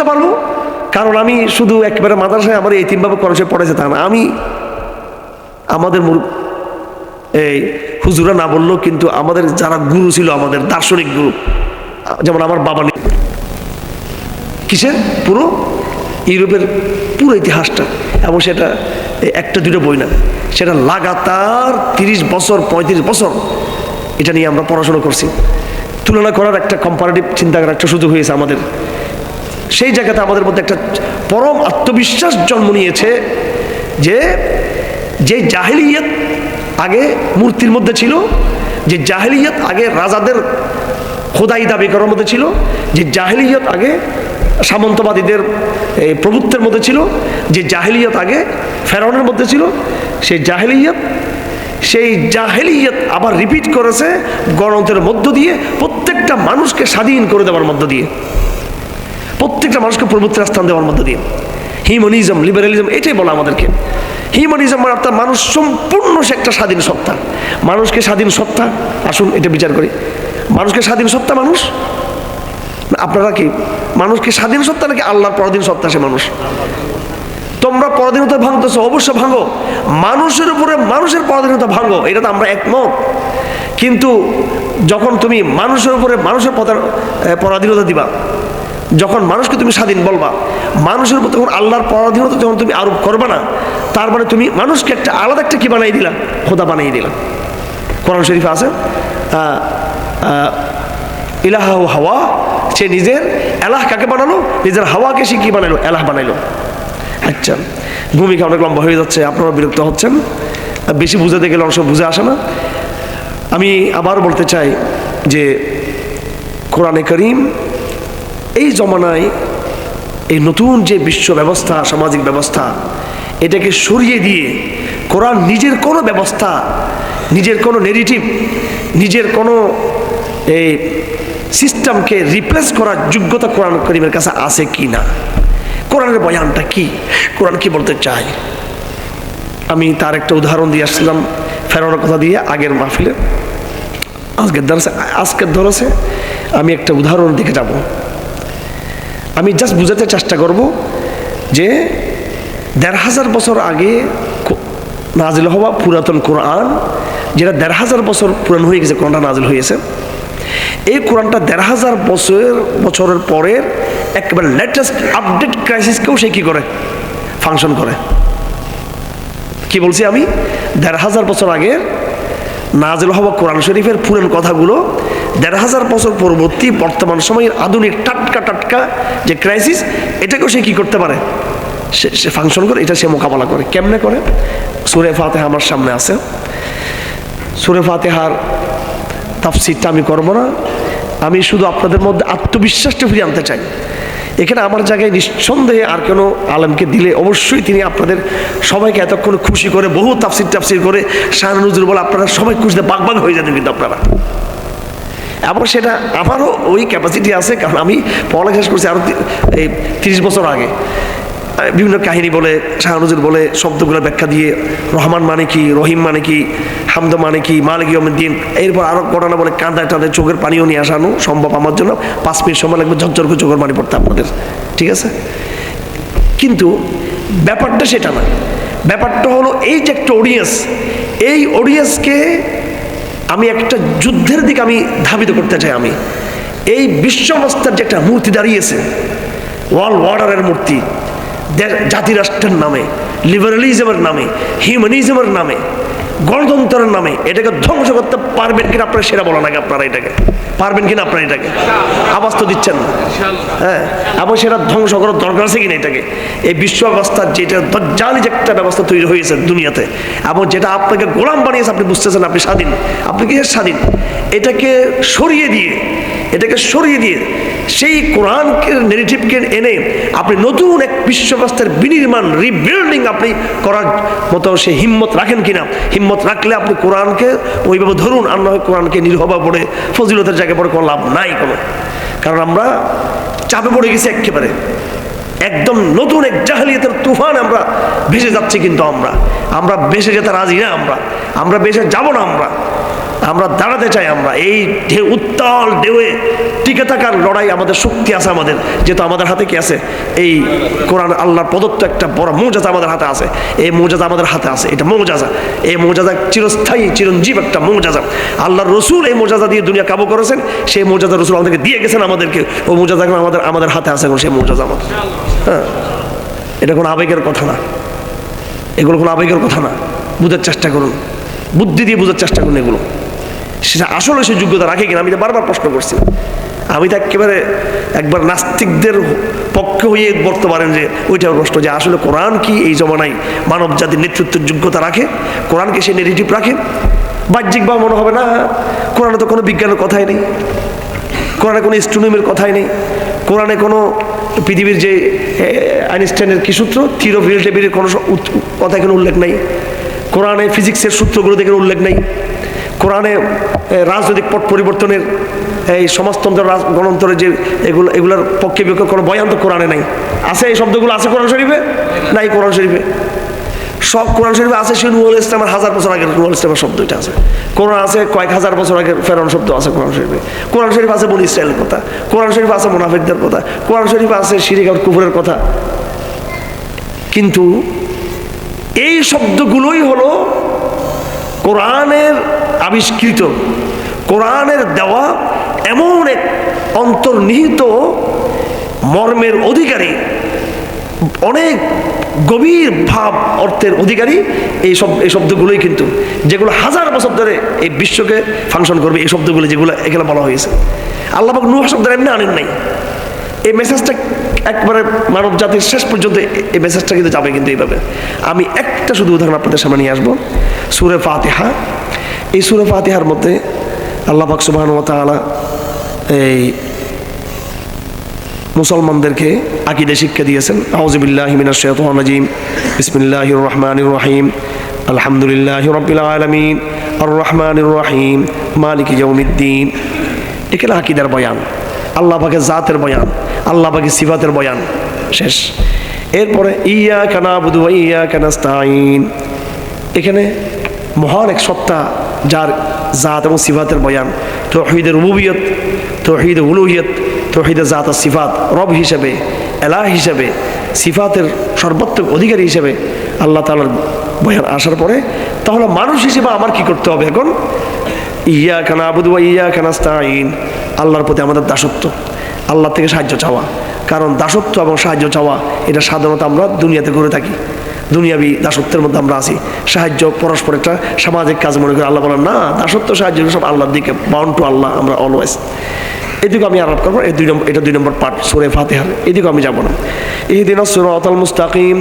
করতে পারব? কারণ আমি শুধু একেবারে মাদ্রাসায় আমার এই তিনভাবে করসে পড়েছে তা না। আমি আমাদের মুর এই হুজুরা না বললেও কিন্তু আমাদের যারা গুরু ছিল আমাদের দার্শনিক গুরু, যেমন আমার বাবা কিসের? পুরো? ইউরোপের পুরো ইতিহাসটা। এবং সেটা একটা দুটো বই না। সেটা লাগাতার তিরিশ বছর, পঁয়ত্রিশ বছর এটা নিয়ে আমরা পড়াশোনা করছি। তুলনা করার একটা কম্পারেটিভ চিন্তা করার একটা সুযোগ হয়েছে আমাদের। সেই জায়গাতে আমাদের মধ্যে একটা পরম আত্মবিশ্বাস জন্ম নিয়েছে যে যে জাহিলিয়ত আগে মূর্তির মধ্যে ছিল, যে জাহিলিয়ত আগে রাজাদের খোদাই দাবি করার মধ্যে ছিল, যে জাহিলিয়ত আগে সামন্তবাদীদের প্রভুত্বের মধ্যে ছিল, যে জাহিলিয়ত আগে ফেরাউনের মধ্যে ছিল, সেই জাহিলিয়ত, সেই জাহেলিয়ত আবার রিপিট করেছে গণতন্ত্রের মধ্য দিয়ে প্রত্যেকটা মানুষকে স্বাধীন করে দেওয়ার মধ্য দিয়ে। প্রত্যেকটা মানুষকে প্রভুত্বের স্থান দেওয়ার মধ্য দিয়ে। হিউম্যানিজম, লিবারালিজম, এটাই বলা আমাদেরকে। হিউম্যানিজম মানে অর্থাৎ মানুষ সম্পূর্ণ সে একটা স্বাধীন সত্তা। মানুষকে স্বাধীন সত্তা, আসুন এটা বিচার করি। মানুষকে স্বাধীন সত্তা মানুষ? আপনারা কি মানুষকে স্বাধীন সত্তা নাকি আল্লাহর পরদিন সত্তা সে মানুষ? তোমরা পরাধীনতা ভাঙতেছো অবশ্য ভাঙো। মানুষের উপরে মানুষের পরাধীনতা ভাঙো, এটা তো আমরা একমত। কিন্তু যখন তুমি মানুষের উপরে মানুষের পরাধীনতা দিবা যখন মানুষকে তুমি স্বাধীন বলবা, মানুষের উপর তখন আল্লাহর পরাধীনতা যখন তুমি আরোপ করবে না, তার মানে তুমি মানুষকে একটা আলাদা একটা কি বানাই দিলা? খোদা বানিয়ে দিলা। কোরআন শরীফে আছে ইলাহা হাওয়া, সে নিজের এলাহ কাকে বানালো? নিজের হাওয়াকে সে কি বানালো এলাহ বানাইলো। আচ্ছা ভূমিকা অনেক লম্বা হয়ে যাচ্ছে আপনারা বিরক্ত হচ্ছেন। বেশি বুঝাতে গেলে অংশ বুঝে আসে না। আমি আবার বলতে চাই যে, কোরআনে করিম এই জমানায় এই নতুন যে বিশ্ব ব্যবস্থা, সামাজিক ব্যবস্থা, এটাকে সরিয়ে দিয়ে কোরআন নিজের কোনো ব্যবস্থা, নিজের কোনো নেগেটিভ নিজের কোনো এই সিস্টেমকে রিপ্লেস করার যোগ্যতা কোরআন করিমের কাছে আছে কি না? কোরআনের বয়ানটা কি? কোরআন কি বলতে চায়? আমি তার একটা উদাহরণ দিয়ে আসছিলাম, ফেরানোর কথা দিয়ে, আগের মাহফিলে। আজকের ধরেছে আজকের ধরেছে আমি একটা উদাহরণ দিকে যাব। আমি জাস্ট বুঝাতে চেষ্টা করব যে দেড় হাজার বছর আগে নাজিল হওয়া পুরাতন কোরআন, যেটা দেড় হাজার বছর পুরান হয়ে গেছে, কোরআনটা নাজিল হয়েছে। এই কোরআনটা দেড় হাজার বছর বছরের পরের একেবারে লেটেস্ট আপডেট ক্রাইসিসকেও সে কী করে? ফাংশন করে। কি বলছি আমি? দেড় হাজার বছর আগে নাজিল হওয়া কোরআন শরীফের পুরান কথাগুলো দেড় হাজার বছর পরবর্তী বর্তমান সময়ের আধুনিক টাটকা টাটকা যে ক্রাইসিস এটাকেও সে কী করতে পারে? সে সে ফাংশন করে, এটা সে মোকাবেলা করে। কেমনে করে? সুরে ফাতেহা আমার সামনে আছে। সুরে ফাতেহার তাফসিরটা আমি করব না। আমি শুধু আপনাদের মধ্যে আত্মবিশ্বাসটা ফিরিয়ে আনতে চাই। এখানে আমার জায়গায় নিঃসন্দেহে আর কোনো আলমকে দিলে অবশ্যই তিনি আপনাদের সবাইকে এতক্ষণ খুশি করে বহু তাফসির টাফসির করে শাহ নজরুল বলে আপনারা সবাই খুশিতে বাগ বাগ হয়ে যাবেন কিন্তু আপনারা। এবং সেটা আমারও ওই ক্যাপাসিটি আছে, কারণ আমি পড়ালেখা শেষ করছি আরও এই তিরিশ বছর আগে। বিভিন্ন কাহিনী বলে শাহরুজুর বলে, শব্দগুলো ব্যাখ্যা দিয়ে, রহমান মানে কি, রহিম মানে কি, হামদ মানে কি, মালিক দিন এরপর আরও ঘটনা বলে, কাঁদায় টাঁদায় চোখের পানিও নিয়ে আসানো সম্ভব আমার জন্য। পাঁচ মিনিট সময় লাগবে, ঝরঝর করে চোখের পানি পড়তে আপনাদের। ঠিক আছে? কিন্তু ব্যাপারটা সেটা না। ব্যাপারটা হলো, এই যে একটা অডিয়েন্স এই অডিয়েন্সকে আমি একটা যুদ্ধের দিকে আমি ধাবিত করতে চাই আমি। এই বিশ্বমস্তার যে একটা মূর্তি দাঁড়িয়েছে, ওয়ার্ল্ড ওয়ার্ডারের মূর্তি জাতিরাষ্ট্রের নামে, লিবারালিজমের নামে, হিউম্যানিজমের নামে গণতন্ত্রের নামে এটাকে ধ্বংস করতে পারবেন কিনা আপনারা সেটা বলেন আগে আপনারা এটাকে। পারবেন কিনা আপনারা এটাকে? আবাস তো দিচ্ছেন না। হ্যাঁ এবং সেটা ধ্বংস করার দরকার আছে কিনা এটাকে? এই বিশ্ব অবস্থার যেটা দজ্জালি যে একটা ব্যবস্থা তৈরি হয়েছে দুনিয়াতে, এবং যেটা আপনাকে গোলাম বানিয়েছে, আপনি বুঝতেছেন আপনি স্বাধীন। আপনি কিসের স্বাধীন? এটাকে সরিয়ে দিয়ে এটাকে সরিয়ে দিয়ে সেই কোরআনকে নেগেটিভকে এনে আপনি নতুন এক বিশ্বব্যবস্থার বিনির্মাণ রিবিল্ডিং আপনি করার মতো সে হিম্মত রাখেন কিনা? হিম্মত রাখলে আপনি কোরআনকে ওইভাবে ধরুন, আর নয় কোরআনকে নির্ভবা পড়ে, ফজিলতের জায়গায় পড়ে কোনো লাভ নাই কোনো। কারণ আমরা চাপে পড়ে গেছি একেবারে। একদম নতুন এক জাহালিয়াতের তুফান আমরা ভেসে যাচ্ছি কিন্তু আমরা। আমরা ভেসে যেতে রাজি না আমরা। আমরা ভেসে যাব না আমরা। আমরা দাঁড়াতে চাই আমরা। এই ঢেউ, উত্তাল ঢেউয়ে টিকে থাকার লড়াই আমাদের শক্তি আছে আমাদের, যেহেতু আমাদের হাতে কি আছে? এই কোরআন আল্লাহর প্রদত্ত একটা বড় মৌজাজা আমাদের হাতে আছে। এই মৌজাজা আমাদের হাতে আছে, এটা মৌজাজা। এই মৌজাজা চিরস্থায়ী, চিরঞ্জীব একটা মৌজাজা। আল্লাহর রসুল এই মৌজাজা দিয়ে দুনিয়া কাবু করেছেন, সেই মৌজাজা রসুল আমাদেরকে দিয়ে গেছেন আমাদেরকে। ও মৌজাজা এখন আমাদের আমাদের হাতে আছে এখন, সেই মৌজাজা আমাদের। হ্যাঁ? এটা কোনো আবেগের কথা না। এগুলো কোনো আবেগের কথা না। বুঝার চেষ্টা করুন। বুদ্ধি দিয়ে বোঝার চেষ্টা করুন এগুলো। সেটা আসলে সে যোগ্যতা রাখে কিনা আমি বারবার প্রশ্ন করছি। আমি তো একেবারে একবার নাস্তিকদের পক্ষে হয়ে বলতে পারেন যে ওইটা প্রশ্ন যে আসলে কোরআন কি এই জমানায় মানব জাতির নেতৃত্বের যোগ্যতা রাখে? কোরআনকে সে নেগেটিভ রাখে? বাহ্যিকভাবে মনে হবে না, কোরআনে তো কোনো বিজ্ঞানের কথাই নেই। কোরআনে কোনো স্ট্রোনমির কথাই নেই। কোরআনে কোনো পৃথিবীর যে আইনস্টাইনের কি সূত্র? রিলেটিভিটির কোনো কথা এখানে উল্লেখ নেই। কোরআনে ফিজিক্সের সূত্রগুলো দেখে উল্লেখ নেই। কোরআনে রাজনৈতিক পট পরিবর্তনের, এই সমাজতন্ত্র গণতন্ত্রের যে এগুলো, এগুলোর পক্ষে বিপক্ষে কোনো বয়ান তো কোরআনে নাই। আছে এই শব্দগুলো আছে কোরআন শরীফে? নাই কোরআন শরীফে। সব কোরআন শরীফে আছে সে নুহুল ইসলামের হাজার বছর আগের নুহুল ইসলামের শব্দ এটা আছে। কোরআন আছে কয়েক হাজার বছর আগের ফেরন শব্দ আছে কোরআন শরীফে। কোরআন শরীফ আছে বনি ইসরায়েলের কথা। কোরআন শরীফ আছে মুনাফিকদের কথা। কোরআন শরীফ আছে শিরিক আর কুফুরের কথা। কিন্তু এই শব্দগুলোই হলো কোরআনের আবিষ্কৃত, কোরআনের দেওয়া এমন এক অন্তর্নিহিত মর্মের অধিকারী, অনেক গভীর ভাব অর্থের অধিকারী এই সব, এই শব্দগুলোই কিন্তু, যেগুলো হাজার বছর ধরে এই বিশ্বকে ফাংশন করবে, এই শব্দগুলো যেগুলো এখানে বলা হয়েছে। আল্লাহ নুহ শব্দ এমনি আনেন নাই। এই মেসেজটা একবারে মানব জাতির শেষ পর্যন্ত এই মেসেজটা কিন্তু যাবে কিন্তু এইভাবে। আমি একটা শুধু উদাহরণ আপনাদের সামনে নিয়ে আসব। সুরে ফাতিহা। এই সুরে ফাতিহার মধ্যে আল্লাহ পাক সুবাহ তাআলা এই মুসলমানদেরকে আকিদে শিক্ষা দিয়েছেন। আউজবিল্লাহ মিনাশ শাইতানির রাজিম। বিসমিল্লাহির রহমানির রহিম। আলহামদুলিল্লাহি রাব্বিল আলামিন। আর রহমানির রহিম। মালিক ইয়াউমিদ্দিন। এখানে আকিদার বয়ান। আল্লাহ পাকের জাতের বয়ান। আল্লাহ পাকের সিফাতের বয়ান। শেষ। এরপরে ইয়া কানা বুধু ইয়া কানাস্তাইন এখানে মহান এক সত্তা, যার জাত এবং সিফাতের বয়ান। তৌহিদের রুবুবিয়ত, তৌহিদ উলুহিয়ত তৌহিদের জাত সিফাত রব হিসেবে, এলাহ হিসেবে, সিফাতের সর্বাত্মক অধিকারী হিসেবে আল্লাহ তালার বয়ান আসার পরে, তাহলে মানুষ হিসেবে আমার কি করতে হবে এখন? ইয়া খানা আবুদু ইয়া খানাস্তাইন আল্লাহর প্রতি আমাদের দাসত্ব। আল্লাহ থেকে সাহায্য চাওয়া। কারণ দাসত্ব এবং সাহায্য চাওয়া, এটা সাধারণত আমরা দুনিয়াতে করে থাকি। দুনিয়াবি দাসত্বের মধ্যে আমরা আছি। সাহায্য পরস্পর একটা সামাজিক কাজ মনে করি আল্লাহ বলেন, না, দাসত্ব, সাহায্য সব আল্লাহর দিকে বাউন্ড টু আল্লাহ, আমরা অলওয়েজ এদিকে আমি আরোপ করব, এই দুই নম্বর, এটা দুই নম্বর পার্ট সুরে ফাতেহার এদিকে আমি যাব না। এই দিন সিরাতাল মুস্তাকিম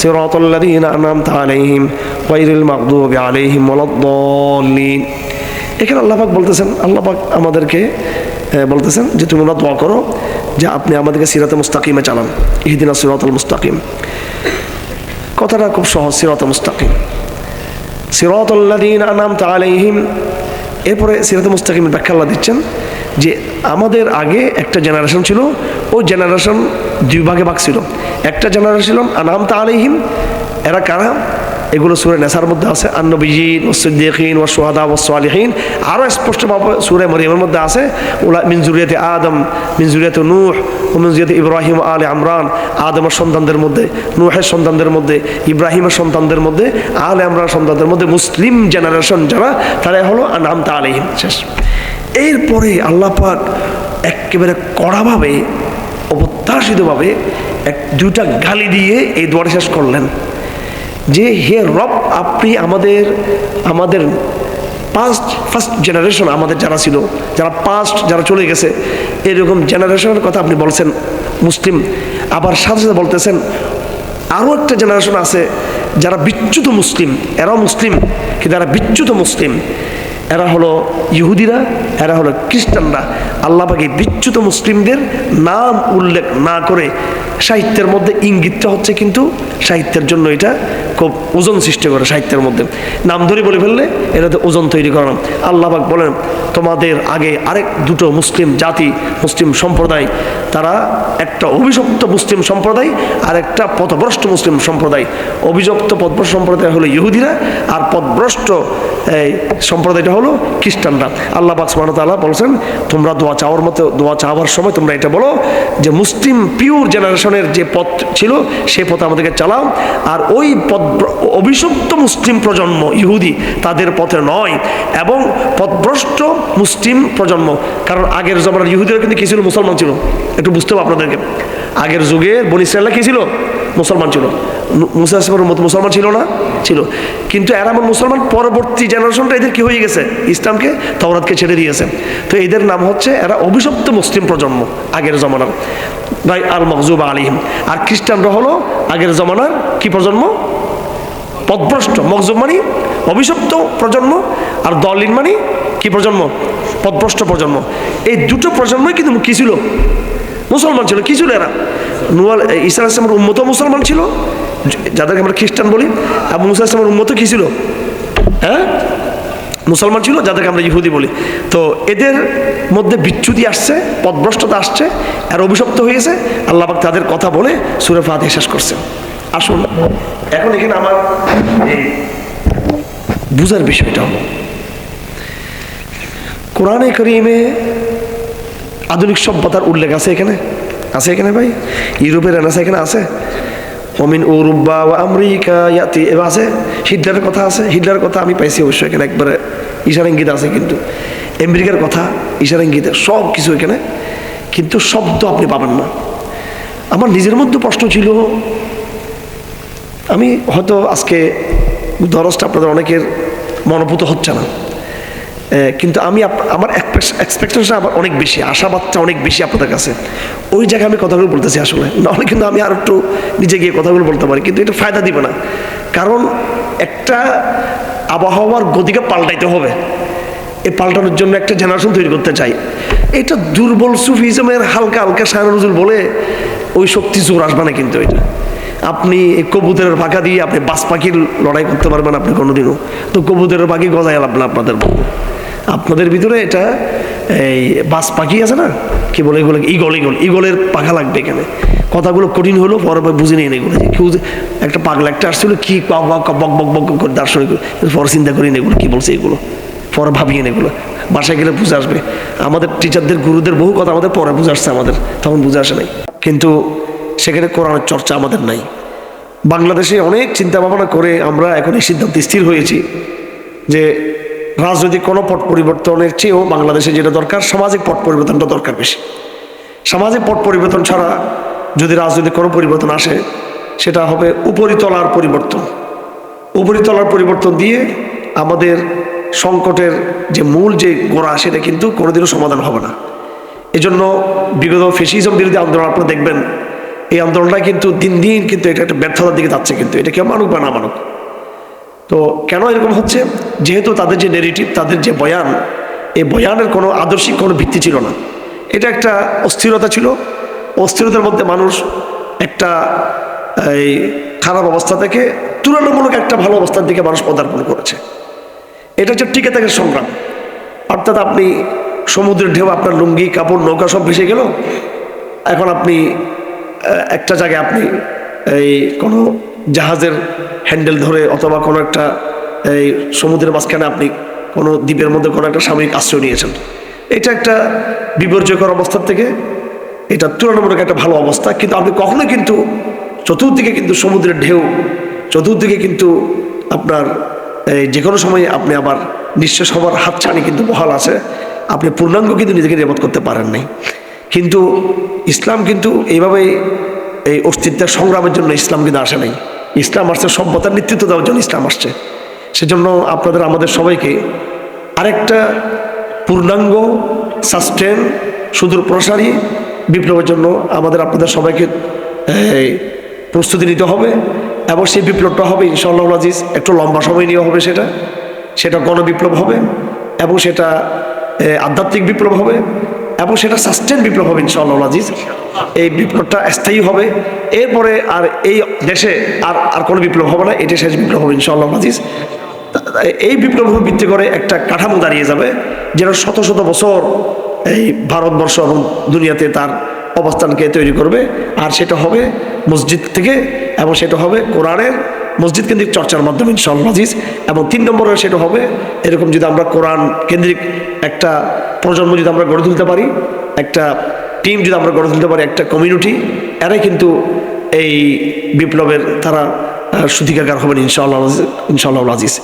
সিরাতাল্লাযীনা আনআমতা আলাইহিম, গায়রিল মাগদুবি আলাইহিম ওয়ালাদ-দাল্লিন। এখানে আল্লাহ পাক বলতেছেন, আল্লাহ পাক আমাদেরকে বলতেছেন যে তুমি আমরা দোয়া করো যে আপনি আমাদেরকে সিরাতে মুস্তাকিমে চালান। ইহদিনা সিরাতাল মুস্তাকিম। কথাটা খুব সহজ সিরাত মুস্তাকিম। সিরাতুল্লাযীন আনআমতা আলাইহিম। এরপরে সিরাত মুস্তাকিমের ব্যাখ্যা দিচ্ছেন যে আমাদের আগে একটা জেনারেশন ছিল, ওই জেনারেশন দুই ভাগে ভাগ ছিল। একটা জেনারেশন ছিল আনামতা আলাইহিম, এরা কারা? এগুলো সুরে নেশার মধ্যে আছে। আন্নবিজিন ও সিদ্দিকিন ও সোহাদা ও সোয়ালিহীন আরও স্পষ্টভাবে সুরে মরিয়মের মধ্যে আছে। ওলা মিনজুরিয়াতে আদম মিনজুরিয়াতে নূহ ও মিনজুরিয়াতে ইব্রাহিম আলে আমরান। আদমের সন্তানদের মধ্যে, নূহের সন্তানদের মধ্যে, ইব্রাহিমের সন্তানদের মধ্যে, আলে আমরান সন্তানদের মধ্যে মুসলিম জেনারেশন যারা তারা হলো আনামতা আলাইহিম। শেষ। এরপরে আল্লাহ পাক একেবারে কড়াভাবে, অপ্রত্যাশিতভাবে এক দুইটা গালি দিয়ে এই দোয়ার শেষ করলেন। যে হে রব, আপনি আমাদের আমাদের পাস্ট ফার্স্ট জেনারেশন আমাদের যারা ছিল, যারা পাস্ট যারা চলে গেছে, এরকম জেনারেশনের কথা আপনি বলছেন, মুসলিম। আবার সাথে সাথে বলতেছেন, আরও একটা জেনারেশন আছে যারা বিচ্যুত মুসলিম। এরাও মুসলিম, কিন্তু এরা বিচ্যুত মুসলিম। এরা হলো ইহুদিরা, এরা হলো খ্রিস্টানরা। আল্লাহ পাকে বিচ্যুত মুসলিমদের নাম উল্লেখ না করে সাহিত্যের মধ্যে ইঙ্গিতটা হচ্ছে কিন্তু সাহিত্যের জন্য এটা খুব ওজন সৃষ্টি করে সাহিত্যের মধ্যে। নাম ধরে বলে ফেললে এটাতে ওজন তৈরি করে না। আল্লাহবাক বলেন, তোমাদের আগে আরেক দুটো মুসলিম জাতি, মুসলিম সম্প্রদায়, তারা একটা অভিশপ্ত মুসলিম সম্প্রদায় আর একটা পথভ্রষ্ট মুসলিম সম্প্রদায়। অভিযুক্ত পথভ্রষ্ট সম্প্রদায় হলো ইহুদিরা আর পথভ্রষ্ট, এই সম্প্রদায়টা হলো খ্রিস্টানরা। আল্লাহ বাক ওয়া বলছেন, তোমরা দোয়া চাওয়ার মতো, দোয়া চাওয়ার সময় তোমরা এটা বলো যে, মুসলিম পিওর জেনারেশনের যে পথ ছিল সেই পথ আমাদেরকে চালাও। আর ওই পথ অভিশপ্ত মুসলিম প্রজন্ম ইহুদি তাদের পথে নয়, এবং পথভ্রষ্ট মুসলিম প্রজন্ম, কারণ আগের জমানার ইহুদিরা কিন্তু কি ছিল? মুসলমান ছিল। একটু বুঝতে হবে আপনাদেরকে। আগের যুগে বন ইসরায়েলরা কি ছিল? মুসলমান ছিল। মুসা মতো মুসলমান ছিল না? ছিল। কিন্তু এরা এমন মুসলমান পরবর্তী জেনারেশনটা এদের কি হয়ে গেছে? ইসলামকে, তওরাতকে ছেড়ে দিয়েছে। তো এদের নাম হচ্ছে এরা অভিশপ্ত মুসলিম প্রজন্ম আগের জমানার। ভাই আল মকজুব আলিহিম আর খ্রিস্টানরা হলো আগের জমানার কি প্রজন্ম? পদভ্রষ্ট মকজুব মানে অভিশপ্ত প্রজন্ম আর দলিন মানে কি প্রজন্ম? পদভ্রষ্ট প্রজন্ম। এই দুটো প্রজন্মই কিন্তু কি ছিল? মুসলমান ছিল, কি ছিল এরা? নুয়াল ইসা ইসলামের উন্মত মুসলমান ছিল। যাদেরকে আমরা খ্রিস্টান বলি। এবং মুসা ইসলামের উন্মত কী ছিল? হ্যাঁ? মুসলমান ছিল, যাদেরকে আমরা ইহুদি বলি। তো এদের মধ্যে বিচ্যুতি আসছে, পদভ্রষ্টতা আসছে আর অভিশপ্ত হয়েছে আল্লাহবাক তাদের কথা বলে সুরে ফাতে শেষ করছেন। আসুন। এখন এখানে আমার বুঝার বিষয়টা হলো, কোরআনে করিমে আধুনিক সভ্যতার উল্লেখ আছে এখানে? আছে এখানে ভাই? ইউরোপের এনাসা এখানে? আছে? অমিন উরুব্বা ও আমেরিকা ইয়াতি, এবার আছে? হিটলারের কথা আছে? হিটলারের কথা আমি পাইছি অবশ্যই এখানে একবারে ইশার ইঙ্গিত আছে কিন্তু। আমেরিকার কথা ইশার ইঙ্গিতে সব কিছু এখানে। কিন্তু শব্দ আপনি পাবেন না। আমার নিজের মধ্যে প্রশ্ন ছিল আমি হয়তো আজকে দরজটা আপনাদের অনেকের মনোভূত হচ্ছে না। এ, কিন্তু আমি আমার এক্সপেকটেশন আমার অনেক বেশি আশাবাদটা অনেক বেশি আপনাদের কাছে। ওই জায়গায় আমি কথাগুলো বলতেছি আসলে। নাহলে কিন্তু আমি আর একটু নিজে গিয়ে কথাগুলো বলতে পারি কিন্তু এটা ফায়দা দিবে না। কারণ একটা আবহাওয়ার গতিকে পাল্টাইতে হবে। এই পাল্টানোর জন্য একটা জেনারেশন তৈরি করতে চাই। এটা দুর্বল সুফিজমের হালকা হালকা সায়নজুল বলে ওই শক্তি জোর আসবে না কিন্তু এটা। আপনি কবুতরের পাখা দিয়ে আপনি বাস পাখির লড়াই করতে পারবেন আপনি কোনোদিনও। তো কবুতরের পাখি গজায় লাভ না আপনাদের আপনাদের ভিতরে এটা এই বাস পাখি আছে না, কি বলে এগুলো? Eagle eagle. ইগলের পাখা লাগবে এখানে। কথাগুলো কঠিন হলো পরে বুঝে নিয়ে এগুলো। যে কেউ একটা পাগলা একটা আসছিল, কি বক বক বক করে দার্শনিক পরে চিন্তা করি এগুলো, কি বলছে এগুলো? পরে ভাবিয়ে এগুলো। বাসায় গেলে বুঝে আসবে। আমাদের টিচারদের গুরুদের বহু কথা আমাদের পরে বুঝে আসছে আমাদের। তখন বুঝে আসে নাই। কিন্তু সেখানে কোরআনের চর্চা আমাদের নাই। বাংলাদেশে অনেক চিন্তা ভাবনা করে আমরা এখন এই সিদ্ধান্তে স্থির হয়েছি যে রাজনৈতিক কোনো পট পরিবর্তনের চেয়েও বাংলাদেশে যেটা দরকার, সামাজিক পট পরিবর্তনটা দরকার বেশি। সামাজিক পট পরিবর্তন ছাড়া যদি রাজনৈতিক কোনো পরিবর্তন আসে, সেটা হবে উপরিতলার পরিবর্তন। উপরিতলার পরিবর্তন দিয়ে আমাদের সংকটের যে মূল যে গোড়া, সেটা কিন্তু কোনোদিনও সমাধান হবে না। এজন্য বিগত ফেসিজম বিরোধী আন্দোলন আপনারা দেখবেন এই আন্দোলনটা কিন্তু দিন দিন কিন্তু এটা একটা ব্যর্থতার দিকে যাচ্ছে কিন্তু। এটা কেউ মানুক বা না মানুক। তো কেন এরকম হচ্ছে? যেহেতু তাদের যে নেগেটিভ তাদের যে বয়ান, এই বয়ানের কোনো আদর্শিক কোনো ভিত্তি ছিল না। এটা একটা অস্থিরতা ছিল। অস্থিরতার মধ্যে মানুষ একটা, এই খারাপ অবস্থা থেকে তুলনামূলক একটা ভালো অবস্থার দিকে মানুষ পদার্পণ করেছে। এটা হচ্ছে টিকে থাকার সংগ্রাম। অর্থাৎ আপনি সমুদ্রের ঢেউ, আপনার লুঙ্গি, কাপড়, নৌকা সব ভেসে গেল। এখন আপনি একটা জায়গায় আপনি এই কোনো জাহাজের হ্যান্ডেল ধরে অথবা কোনো একটা এই সমুদ্রের মাঝখানে আপনি কোনো দ্বীপের মধ্যে কোনো একটা সাময়িক আশ্রয় নিয়েছেন। এটা একটা বিপর্যয়কর অবস্থার থেকে এটা তুলনামূলক একটা ভালো অবস্থা। কিন্তু আপনি কখনো কিন্তু চতুর্দিকে কিন্তু সমুদ্রের ঢেউ, চতুর্দিকে কিন্তু আপনার এই যে কোনো সময় আপনি আবার নিঃশ্বাস হওয়ার হাতছানি কিন্তু বহাল আছে। আপনি পূর্ণাঙ্গ কিন্তু নিজেকে নিরাপদ করতে পারেন নাই। কিন্তু ইসলাম কিন্তু এইভাবে এই অস্তিত্বের সংগ্রামের জন্য ইসলাম কিন্তু আসে নাই। ইসলাম আসছে, সভ্যতার নেতৃত্ব দেওয়ার জন্য ইসলাম আসছে। সেজন্য আপনাদের, আমাদের সবাইকে আরেকটা পূর্ণাঙ্গ সাস্টেন সুদূর প্রসারী বিপ্লবের জন্য আমাদের আপনাদের সবাইকে প্রস্তুতি নিতে হবে এবং সেই বিপ্লবটা হবে ইনশাআল্লাহ আজিজ, একটু লম্বা সময় নিয়ে হবে সেটা। সেটা গণবিপ্লব হবে এবং সেটা আধ্যাত্মিক বিপ্লব হবে। এবং সেটা সাস্টেন বিপ্লব হবে ইনশাআল্লাহ আজিজ। এই বিপ্লবটা স্থায়ী হবে। এরপরে আর এই দেশে আর আর কোনো বিপ্লব হবে না, এটাই শেষ বিপ্লব হবে ইনশাআল্লাহ আজিজ। এই বিপ্লব ভিত্তি করে একটা কাঠামো দাঁড়িয়ে যাবে যেটা শত শত বছর এই ভারতবর্ষ এবং দুনিয়াতে তার অবস্থানকে তৈরি করবে। আর সেটা হবে মসজিদ থেকে, এবং সেটা হবে কোরআনের মসজিদ কেন্দ্রিক চর্চার মাধ্যমে ইনশাআল্লাহ এবং তিন নম্বরে সেটা হবে এরকম যদি আমরা কোরআন কেন্দ্রিক একটা প্রজন্ম যদি আমরা গড়ে তুলতে পারি একটা টিম যদি আমরা গড়ে তুলতে পারি একটা কমিউনিটি এরাই কিন্তু এই বিপ্লবের তারা আহ, সুতিকাগার হবেন ইনশাআল্লাহ ইনশাআল্লাহ আজিজ।